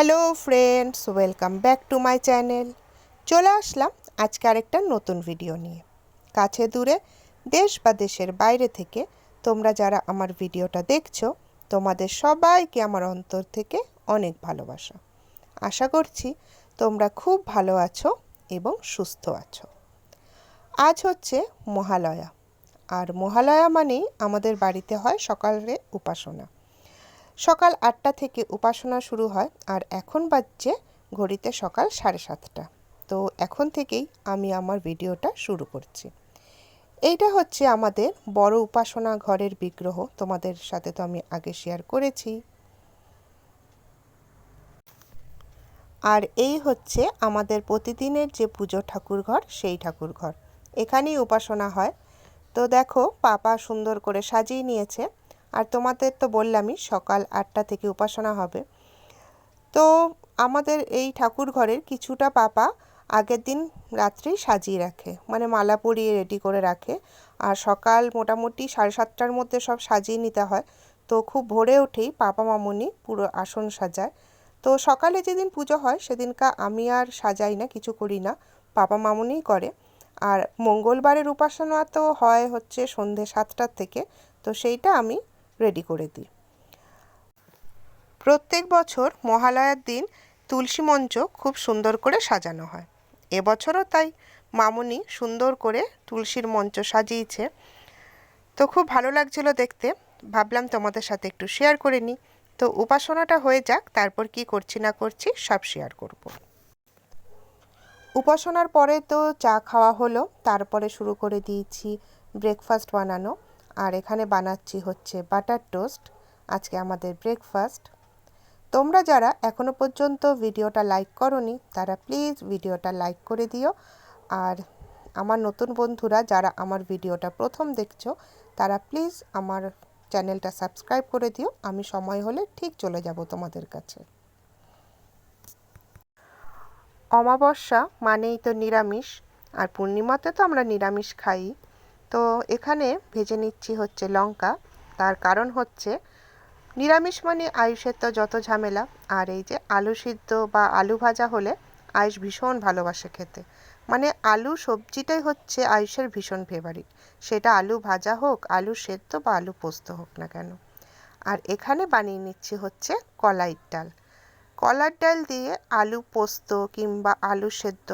Hello friends, welcome back to my channel. চলে আসলাম আজকে আরেকটা নতুন ভিডিও নিয়ে। কাছে দূরে, দেশ বা দেশের বাইরে থেকে তোমরা যারা আমার ভিডিওটা দেখছ, তোমাদের সবাইকে আমার অন্তর থেকে অনেক ভালোবাসা। আশা করছি তোমরা খুব ভালো আছো এবং সুস্থ আছো। আজ হচ্ছে মহালয়া। আর মহালয়া মানেই আমাদের বাড়িতে হয় সকালে উপাসনা। সকাল আটটা থেকে উপাসনা শুরু হয় আর এখন বাজছে ঘড়িতে সকাল সাড়ে সাতটা। তো এখন থেকেই আমি আমার ভিডিওটা শুরু করছি। এইটা হচ্ছে আমাদের বড় উপাসনা ঘরের বিগ্রহ। তোমাদের সাথে তো আমি আগে শেয়ার করেছি। আর এই হচ্ছে আমাদের প্রতিদিনের যে পুজো ঠাকুর ঘর, সেই ঠাকুর ঘর। এখানেই উপাসনা হয়। তো দেখো, পাপা সুন্দর করে সাজিয়ে নিয়েছে। আর তোমাদের তো বললামই সকাল আটটা থেকে উপাসনা হবে। তো আমাদের এই ঠাকুর ঘরের কিছুটা পাপা আগের দিন রাত্রেই সাজিয়ে রাখে মানে মালা পরিয়ে রেডি করে রাখে। আর সকাল মোটামুটি সাড়ে সাতটার মধ্যে সব সাজিয়ে নিতে হয়। তো খুব ভোরে উঠেই পাপা মামুনি পুরো আসন সাজায়। তো সকালে যেদিন পুজো হয় সেদিনকা আমি আর সাজাই না, কিছু করি না, পাপা মামুনিই করে। আর মঙ্গলবারের উপাসনা তো হয় হচ্ছে সন্ধে সাতটার থেকে, তো সেইটা আমি রেডি করে দিই। প্রত্যেক বছর মহালয়ার দিন তুলসী মঞ্চ খুব সুন্দর করে সাজানো হয়। এবছরও তাই মামুনি সুন্দর করে তুলসীর মঞ্চ সাজিয়েছে। তো খুব ভালো লাগছিল দেখতে। ভাবলাম তোমাদের সাথে একটু শেয়ার করে নিই। তো উপাসনাটা হয়ে যাক, তারপর কি করছি না করছি সব শেয়ার করব। উপাসনার পরে তো চা খাওয়া হলো, তারপরে শুরু করে দিয়েছি ব্রেকফাস্ট বানানো। আর এখানে বানাচ্ছি হচ্ছে বাটার টোস্ট, আজকে আমাদের ব্রেকফাস্ট তোমরা যারা এখনও পর্যন্ত ভিডিওটা লাইক করনি, তারা প্লিজ ভিডিওটা লাইক করে দিও। আর আমার নতুন বন্ধুরা যারা আমার ভিডিওটা প্রথম দেখছ, তারা প্লিজ আমার চ্যানেলটা সাবস্ক্রাইব করে দিও। আমি সময় হলে ঠিক চলে যাব তোমাদের কাছে। অমাবস্যা মানেই তো নিরামিষ, আর পূর্ণিমাতে তো আমরা নিরামিষ খাই। তো এখানে ভেজে নিচ্ছি হচ্ছে লঙ্কা। তার কারণ হচ্ছে নিরামিষ মানে আয়ুষের তো যত ঝামেলা, আর এই যে আলু সিদ্ধ বা আলু ভাজা হলে আয়ুষ ভীষণ ভালোবাসে খেতে। মানে আলু সবজিটাই হচ্ছে আয়ুষের ভীষণ ফেভারিট সেটা আলু ভাজা হোক, আলু সেদ্ধ বা আলু পোস্ত হোক না কেন। আর এখানে বানিয়ে নিচ্ছি হচ্ছে কলাইয়ের ডাল। কলার ডাল দিয়ে আলু পোস্ত কিংবা আলু সেদ্ধ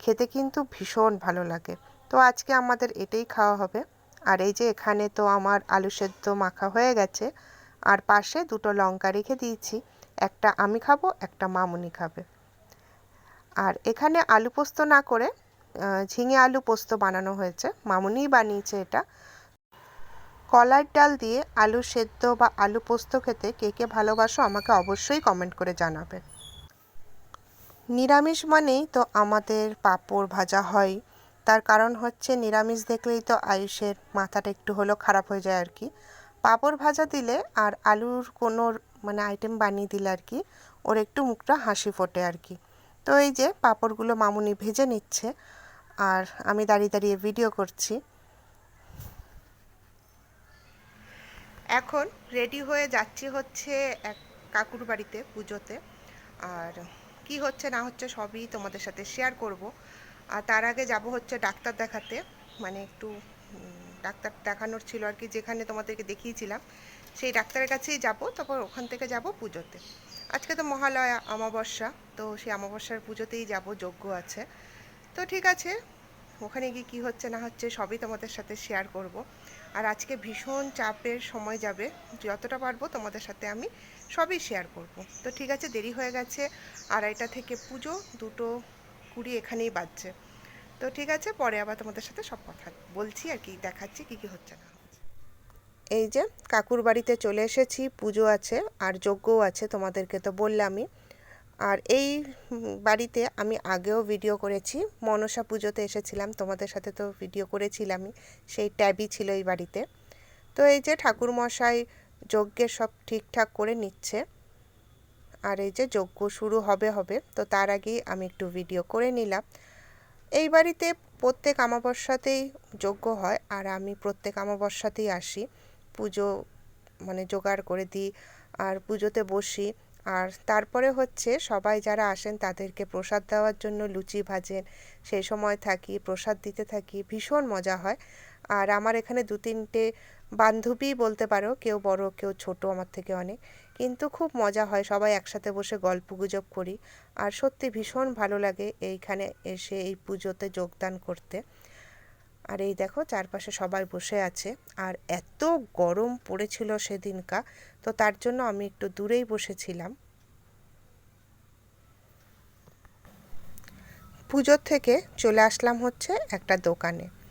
খেতে কিন্তু ভীষণ ভালো লাগে। তো আজকে আমাদের এটাই খাওয়া হবে। আর এই যে এখানে তো আমার আলু সেদ্ধ মাখা হয়ে গেছে, আর পাশে দুটো লঙ্কা রেখে দিয়েছি। একটা আমি খাব, একটা মামুনি খাবে। আর এখানে আলু পোস্ত না করে ঝিঙে আলু পোস্ত বানানো হয়েছে। মামুনিই বানিয়েছে এটা। কলার ডাল দিয়ে আলু সেদ্ধ বা আলু পোস্ত খেতে কে কে ভালোবাসো আমাকে অবশ্যই কমেন্ট করে জানাবে। নিরামিষ মানেই তো আমাদের পাঁপড় ভাজা হয় তার কারণ হচ্ছে নিরামিষ দেখলেই তো আয়ুষের মাথাটা একটু হলেও খারাপ হয়ে যায় আর কি। পাঁপড় ভাজা দিলে আর আলুর কোনো মানে আইটেম বানিয়ে দিলে আর কি, ওর একটু মুখটা হাসি ফোটে আর কি। তো এই যে পাঁপড়গুলো মামুনি ভেজে নিচ্ছে, আর আমি দাঁড়িয়ে দাঁড়িয়ে ভিডিও করছি। এখন রেডি হয়ে যাচ্ছি হচ্ছে এক কাকুর বাড়িতে পুজোতে, আর কি হচ্ছে না হচ্ছে সবই তোমাদের সাথে শেয়ার করব। আর তার আগে যাব হচ্ছে ডাক্তার দেখাতে। মানে একটু ডাক্তার দেখানোর ছিল আর কি, যেখানে তোমাদেরকে দেখিয়েছিলাম। সেই ডাক্তারের কাছেই যাব, তারপর ওখান থেকে যাব পুজোতে। আজকে তো মহালয়া, অমাবস্যা, তো সেই অমাবস্যার পুজোতেই যাব যোগ্য আছে। তো ঠিক আছে, ওখানে গিয়ে কী হচ্ছে না হচ্ছে সবই তোমাদের সাথে শেয়ার করব। আর আজকে ভীষণ চাপের সময় যাবে, যতটা পারব তোমাদের সাথে আমি সবই শেয়ার করব। তো ঠিক আছে, দেরি হয়ে গেছে, আড়াইটা থেকে পুজো, দুটো কুড়ি এখানেই বাজছে। তো ঠিক আছে, পরে আবার তোমাদের সাথে সব কথা বলছি আর কি, দেখাচ্ছি কী কী হচ্ছে না এই যে কাকুর বাড়িতে চলে এসেছি, পুজো আছে আর যজ্ঞও আছে তোমাদেরকে তো বললামই। আর এই বাড়িতে আমি আগেও ভিডিও করেছি, মনসা পুজোতে এসেছিলাম, তোমাদের সাথে তো ভিডিও করেছিলামই, সেই ট্যাবই ছিল এই বাড়িতে। তো এই যে ঠাকুর মশাই যজ্ঞের সব ঠিকঠাক করে নিচ্ছে। আর এই যে যজ্ঞ শুরু হবে হবে, তো তার আগেই আমি একটু ভিডিও করে নিলাম। এই বাড়িতে প্রত্যেক অমাবস্যাতেই যজ্ঞ হয় আর আমি প্রত্যেক অমাবস্যাতেই আসি। পুজো মানে জোগাড় করে দিই আর পুজোতে বসি। আর তারপরে হচ্ছে সবাই যারা আসেন তাদেরকে প্রসাদ দেওয়ার জন্য লুচি ভাজেন। সেই সময় থাকি, প্রসাদ দিতে থাকি, ভীষণ মজা হয়। আর আমার এখানে দু তিনটে বান্ধবী বলতে পারো, কেউ বড়, কেউ ছোট, আমার থেকে অনেক। কিন্তু খুব মজা হয়, সবাই একসাথে বসে গল্প গুজব করি। আর সত্যি ভীষণ ভালো লাগে এইখানে এসে এই পুজোতে যোগদান করতে। আর এই দেখো, চারপাশে সবাই বসে আছে। আর এত গরম পড়েছিল সেদিনকা, তো তার জন্য আমি একটু দূরেই বসেছিলাম। পুজোর থেকে চলে আসলাম হচ্ছে একটা দোকানে।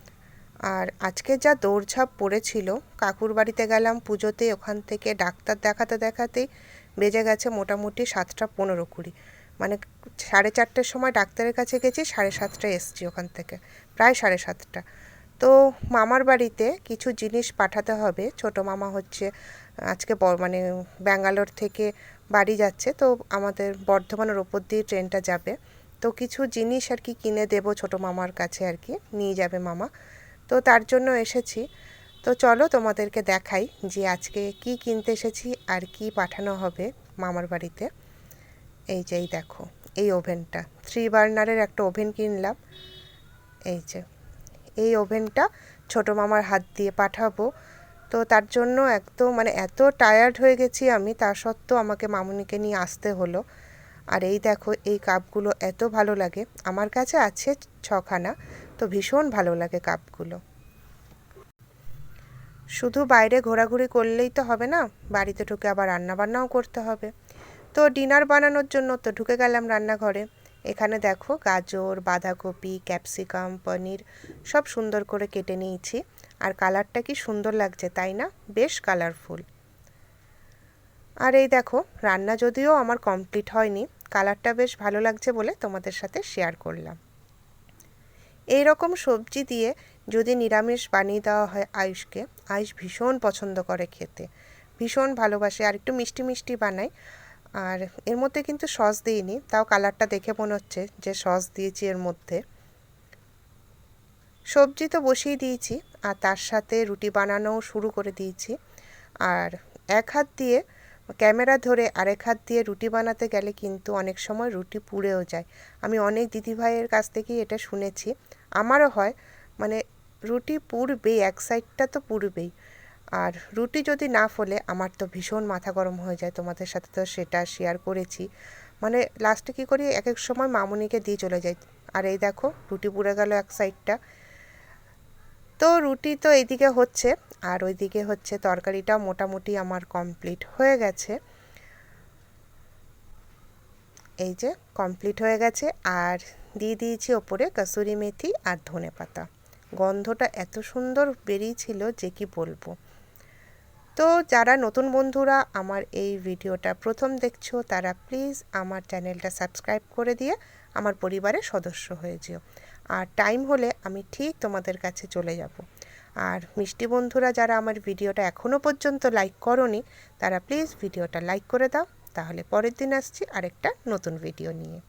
আর আজকে যা দৌড়ঝাঁপ পড়েছিল, কাকুর বাড়িতে গেলাম পুজোতে, ওখান থেকে ডাক্তার দেখাতে দেখাতেই বেজে গেছে মোটামুটি সাতটা পনেরো কুড়ি। মানে সাড়ে চারটের সময় ডাক্তারের কাছে গেছি, সাড়ে সাতটায় এসছি ওখান থেকে, প্রায় সাড়ে সাতটা। তো মামার বাড়িতে কিছু জিনিস পাঠাতে হবে, ছোট মামা হচ্ছে আজকে মানে ব্যাঙ্গালোর থেকে বাড়ি যাচ্ছে, তো আমাদের বর্ধমানের ওপর দিয়ে ট্রেনটা যাবে। তো কিছু জিনিস আর কি কিনে দেব ছোট মামার কাছে আর কি, নিয়ে যাবে মামা। তো তার জন্য এসেছি। তো চলো তোমাদেরকে দেখাই যে আজকে কি কিনতে এসেছি আর কি পাঠানো হবে মামার বাড়িতে। এই যে, এই দেখো, এই ওভেনটা। থ্রি বার্নারের একটা ওভেন কিনলাম। এই যে, এই ওভেনটা ছোটো মামার হাত দিয়ে পাঠাবো। তো তার জন্য একদম মানে এত টায়ার্ড হয়ে গেছি আমি, তা সত্ত্বেও আমাকে মামুনিকে নিয়ে আসতে হলো। আর এই দেখো, এই কাপগুলো এত ভালো লাগে। আমার কাছে আছে ছখানা। তো ভীষণ ভালো লাগে কাপগুলো। শুধু বাইরে ঘোরাঘুরি করলেই তো হবে না, বাড়িতে ঢুকে আবার রান্নাবান্নাও করতে হবে। তো ডিনার বানানোর জন্য তো ঢুকে গেলাম রান্নাঘরে। এখানে দেখো গাজর, বাঁধাকপি, ক্যাপসিকাম, পনির সব সুন্দর করে কেটে নিয়েছি। আর কালারটা কি সুন্দর লাগছে, তাই না? বেশ কালারফুল। আর এই দেখো, রান্না যদিও আমার কমপ্লিট হয়নি, কালারটা বেশ ভালো লাগছে বলে তোমাদের সাথে শেয়ার করলাম। এই রকম সবজি দিয়ে যদি নিরামিষ বানিয়ে দেওয়া হয় আয়ুষকে, আয়ুষ ভীষণ পছন্দ করে খেতে। ভীষণ ভালোবাসে আর একটু মিষ্টি মিষ্টি বানাই আর এর মধ্যে কিন্তু সস দিইনি, তাও কালারটা দেখে মনে হচ্ছে যে সস দিয়েছি এর মধ্যে। সবজি তো বসিয়ে দিয়েছি, আর তার সাথে রুটি বানানোও শুরু করে দিয়েছি। আর এক হাত দিয়ে ক্যামেরা ধরে আরেক হাত দিয়ে রুটি বানাতে গেলে কিন্তু অনেক সময় রুটি পুড়েও যায়। আমি অনেক দিদিভাইয়ের কাছ থেকেই এটা শুনেছি। আমারও হয় মানে রুটি পুড়বেই, এক সাইডটা তো পুড়বেই। আর রুটি যদি না ফোলে, আমার তো ভীষণ মাথা গরম হয়ে যায়। তোমাদের সাথে তো সেটা শেয়ার করেছি। মানে লাস্টে কী করি? এক এক সময় মামুনিকে দিয়ে চলে যাই। আর এই দেখো, রুটি পুড়ে গেল এক সাইডটা। তো রুটি তো এইদিকে হচ্ছে, আর ওইদিকে হচ্ছে তরকারিটাও মোটামুটি আমার কমপ্লিট হয়ে গেছে। এই যে কমপ্লিট হয়ে গেছে, আর দিয়ে দিয়েছি ওপরে কাসুরি মেথি আর ধনে পাতা। গন্ধটা এত সুন্দর বেরিয়েছিল যে কি বলব। তো যারা নতুন বন্ধুরা আমার এই ভিডিওটা প্রথম দেখছ, তারা প্লিজ আমার চ্যানেলটা সাবস্ক্রাইব করে দিয়ে আমার পরিবারের সদস্য হয়ে যেও। আর টাইম হলে আমি ঠিক তোমাদের কাছে চলে যাব। আর মিষ্টি বন্ধুরা, যারা আমার ভিডিওটা এখনও পর্যন্ত লাইক করনি, তারা প্লিজ ভিডিওটা লাইক করে দাও। তাহলে পরের দিন আসছি আরেকটা নতুন ভিডিও নিয়ে।